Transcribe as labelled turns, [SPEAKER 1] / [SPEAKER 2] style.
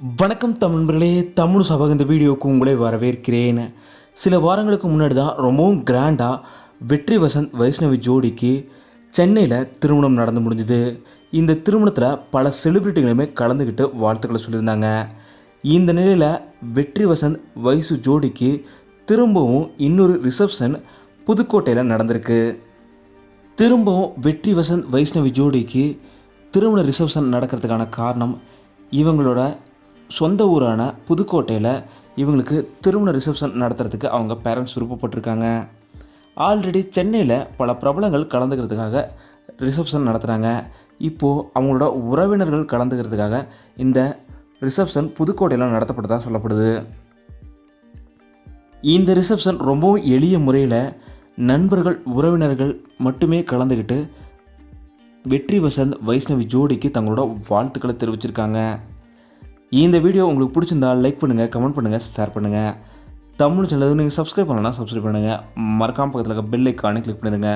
[SPEAKER 1] வணக்கம் தமிழ்களே தமிழ் சபக இந்த வீடியோவுக்கு உங்களை வரவேற்கிறேன். சில வாரங்களுக்கு முன்னாடி தான் ரொம்பவும் கிராண்டாக வெற்றி வசந்த் வைஷ்ணவி ஜோடிக்கு சென்னையில் திருமணம் நடந்து முடிஞ்சுது. இந்த திருமணத்தில் பல செலிபிரிட்டிகளுமே கலந்துக்கிட்டு வாழ்த்துக்களை சொல்லியிருந்தாங்க. இந்த நிலையில் வெற்றி வசந்த் வைசு ஜோடிக்கு திரும்பவும் இன்னொரு ரிசப்ஷன் புதுக்கோட்டையில் நடந்திருக்கு. திரும்பவும் வெற்றி வசந்த் வைஷ்ணவி ஜோடிக்கு திருமண ரிசப்ஷன் நடக்கிறதுக்கான காரணம் இவங்களோட சொந்த ஊரான புதுக்கோட்டையில் இவங்களுக்கு திருமண ரிசப்ஷன் நடத்துறதுக்கு அவங்க பேரண்ட்ஸ் விருப்பப்பட்டிருக்காங்க. ஆல்ரெடி சென்னையில் பல பிரபலங்கள் கலந்துக்கிறதுக்காக ரிசப்ஷன் நடத்துகிறாங்க இப்போது அவங்களோட உறவினர்கள் கலந்துக்கிறதுக்காக இந்த ரிசப்ஷன் புதுக்கோட்டையில் நடத்தப்பட்டதாக சொல்லப்படுது. இந்த ரிசப்ஷன் ரொம்பவும் எளிய முறையில் நண்பர்கள் உறவினர்கள் மட்டுமே கலந்துக்கிட்டு வெற்றி வசந்த் வைஷ்ணவி ஜோடிக்கு தங்களோட வாழ்த்துக்களை தெரிவிச்சிருக்காங்க. இந்த வீடியோ உங்களுக்கு பிடிச்சிருந்தா லைக் பண்ணுங்கள் கமெண்ட் பண்ணுங்கள் ஷேர் பண்ணுங்கள் தமிழ் சேனலுக்கு நீங்கள் சப்ஸ்கிரைப் பண்ணலன்னா சப்ஸ்கிரைப் பண்ணுங்கள் மறக்காம பக்கத்தில் இருக்க பெல் ஐக்கானே கிளிக் பண்ணிடுங்க.